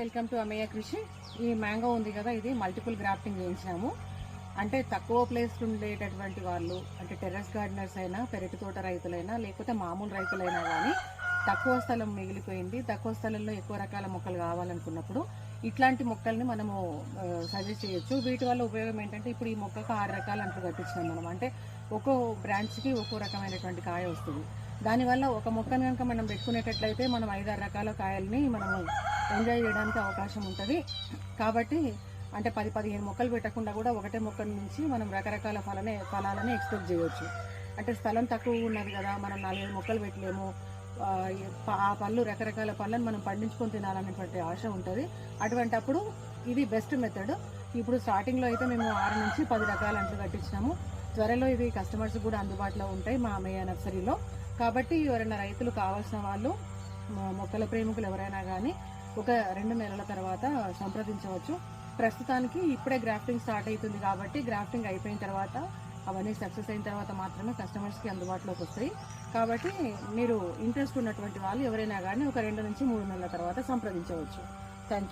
Welcome to అమయ్య కృషి ఈ mango ఉంది కదా ఇది మల్టిపుల్ గ్రాఫ్టింగ్ చేయించినాము అంటే తక్కువ ప్లేస్ ఉండేటటువంటి వాళ్ళు అంటే టెర్రస్ గార్డెనర్స్ అయినా పెరటి తోట రైతులైనా లేకపోతే మామూలు రైతులైనా కానీ తక్కువ స్థలం మిగిలిపోయింది. తక్కువ స్థలంలో ఎక్కువ రకాల మొక్కలు కావాలనుకున్నప్పుడు ఇట్లాంటి మొక్కల్ని మనము సజెస్ట్ చేయొచ్చు. వీటి వల్ల ఉపయోగం ఏంటంటే ఇప్పుడు ఈ మొక్కకు ఆరు రకాల అంటూ కట్టించినాం మనం. అంటే ఒక్కో బ్రాంచ్కి ఒక్కో రకమైనటువంటి కాయ వస్తుంది. దానివల్ల ఒక మొక్కను కనుక మనం పెట్టుకునేటట్లయితే మనం ఐదారు రకాల కాయల్ని మనము ఎంజాయ్ చేయడానికి అవకాశం ఉంటుంది. కాబట్టి అంటే పది పదిహేను మొక్కలు పెట్టకుండా కూడా ఒకటే మొక్క నుంచి మనం రకరకాల ఫలనే ఫలాలని ఎక్స్పెక్ట్ చేయవచ్చు అంటే స్థలం తక్కువ ఉన్నది కదా మనం నాలుగైదు మొక్కలు పెట్టలేము. ఆ, పళ్ళు రకరకాల పళ్ళను మనం పండించుకొని తినాలనేటువంటి ఆశ ఉంటుంది. అటువంటి అప్పుడు ఇది బెస్ట్ మెథడ్. ఇప్పుడు స్టార్టింగ్లో అయితే మేము ఆరు నుంచి పది రకాల అంట్లు కట్టించినాము. త్వరలో ఇవి కస్టమర్స్ కూడా అందుబాటులో ఉంటాయి మా అమ్మయ్య నర్సరీలో. కాబట్టి ఎవరైనా రైతులు కావాల్సిన వాళ్ళు మొక్కల ప్రేమికులు ఎవరైనా కానీ ఒక రెండు నెలల తర్వాత సంప్రదించవచ్చు. ప్రస్తుతానికి ఇప్పుడే గ్రాఫ్టింగ్ స్టార్ట్ అవుతుంది కాబట్టి గ్రాఫ్టింగ్ అయిపోయిన తర్వాత అవన్నీ సక్సెస్ అయిన తర్వాత మాత్రమే కస్టమర్స్కి అందుబాటులోకి వస్తాయి. కాబట్టి మీరు ఇంట్రెస్ట్ ఉన్నటువంటి వాళ్ళు ఎవరైనా కానీ ఒక రెండు నుంచి మూడు నెలల తర్వాత సంప్రదించవచ్చు. థ్యాంక్